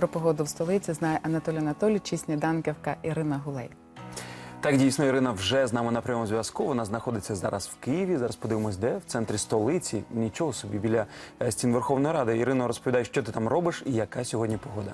Про погоду в столиці знає Анатолій Анатолійович і сніданківка Ірина Гулей. Так, дійсно, Ірина вже з нами на прямому зв'язку. Вона знаходиться зараз в Києві. Зараз подивимось, де в центрі столиці. Нічого собі біля е, стін Верховної Ради. Ірино, розповідай, що ти там робиш і яка сьогодні погода.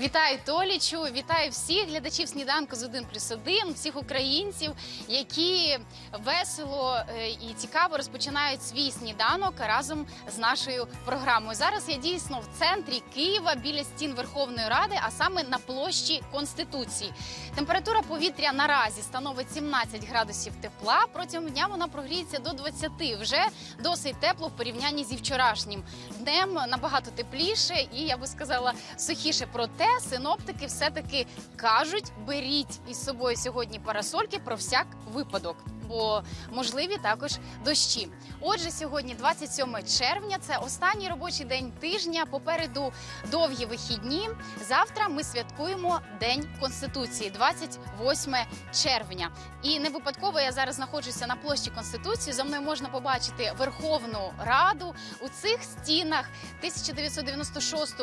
Вітаю Толічу, вітаю всіх глядачів сніданку з 1 плюс 1, всіх українців, які весело е, і цікаво розпочинають свій сніданок разом з нашою програмою. Зараз я дійсно в центрі Києва біля стін Верховної Ради, а саме на площі Конституції. Температура повітря наразі становить 17 градусів тепла. Протягом дня вона прогріється до 20. Вже досить тепло в порівнянні зі вчорашнім днем. Набагато тепліше і я би сказала сухіше. Проте синоптики все-таки кажуть: беріть із собою сьогодні парасольки про всяк випадок. Бо можливі також дощі. Отже, сьогодні 27 червня. Це останній робочий день тижня. Попереду довгі вихідні. Завтра ми святкуємо День Конституції, 28 червня. І не випадково я зараз знаходжуся на площі Конституції. За мною можна побачити Верховну Раду у цих стінах. В 1996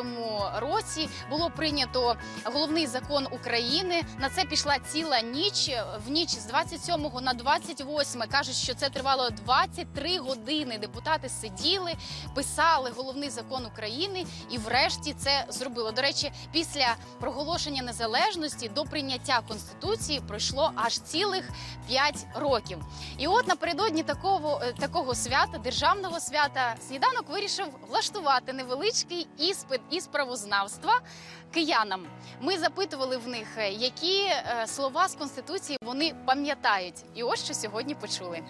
році було прийнято головний закон України. На це пішла ціла ніч. В ніч з 27 на 28 кажуть, що це тривало 23 години. Депутати сиділи, писали головний закон України і, врешті, це зробило. До речі, після проголошення незалежності до прийняття конституції пройшло аж цілих 5 років. І от напередодні такого, е, такого свята, державного свята, сніданок вирішив влаштувати невеличкий іспит із правознавства киянам. Ми запитували в них, е, які е, слова з конституції вони пам'ятають. І ось що сьогодні почули.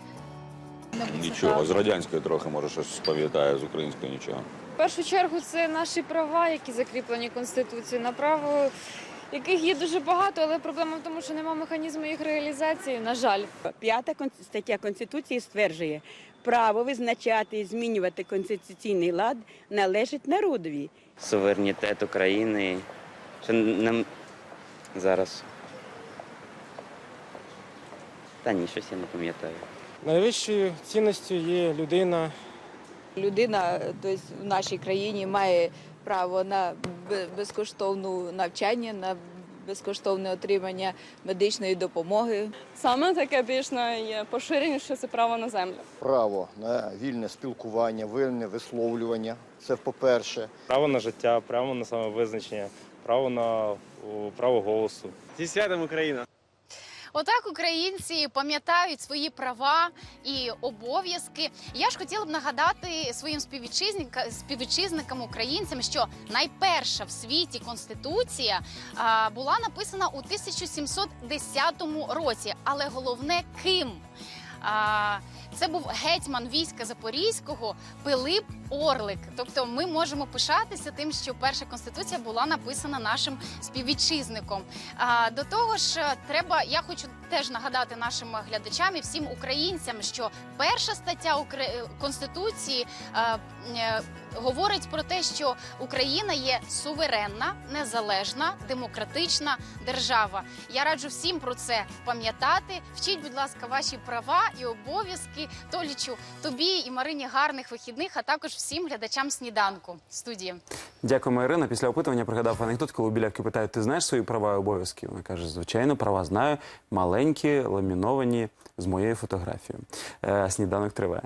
Нічого, з радянської трохи може щось пам'ятаю, з української нічого. В першу чергу це наші права, які закріплені Конституцією, на право яких є дуже багато, але проблема в тому, що немає механізму їх реалізації, на жаль. П'ята стаття Конституції стверджує, право визначати і змінювати конституційний лад належить народові. суверенітет України. Що нам зараз. Та ні, щось я не пам'ятаю. Найвищою цінністю є людина. Людина тобто, в нашій країні має право на безкоштовне навчання, на безкоштовне отримання медичної допомоги. Саме таке більш найпоширеніше це право на землю. право на вільне спілкування, вільне висловлювання. Це по-перше. Право на життя, право на самовизначення, право на право голосу. Зі святом Україна! Отак українці пам'ятають свої права і обов'язки. Я ж хотіла б нагадати своїм співвітчизника- співвітчизникам українцям, що найперша в світі конституція була написана у 1710 році. Але головне ким? А, це був гетьман війська Запорізького Пилип Орлик. Тобто, ми можемо пишатися тим, що перша конституція була написана нашим співвітчизником. А, до того ж, е, треба, я хочу теж нагадати нашим глядачам і всім українцям, що перша стаття Укра- Конституції е, е, говорить про те, що Україна є суверенна, незалежна, демократична держава. Я раджу всім про це пам'ятати. Вчіть, будь ласка, ваші права і обов'язки. Толічу тобі і Марині гарних вихідних, а також всім глядачам сніданку студії. Дякуємо, Ірина. Після опитування пригадав анекдот, коли у білявки питають, ти знаєш свої права і обов'язки? Вона каже, звичайно, права знаю, маленькі, ламіновані з моєю фотографією. Е, сніданок триває.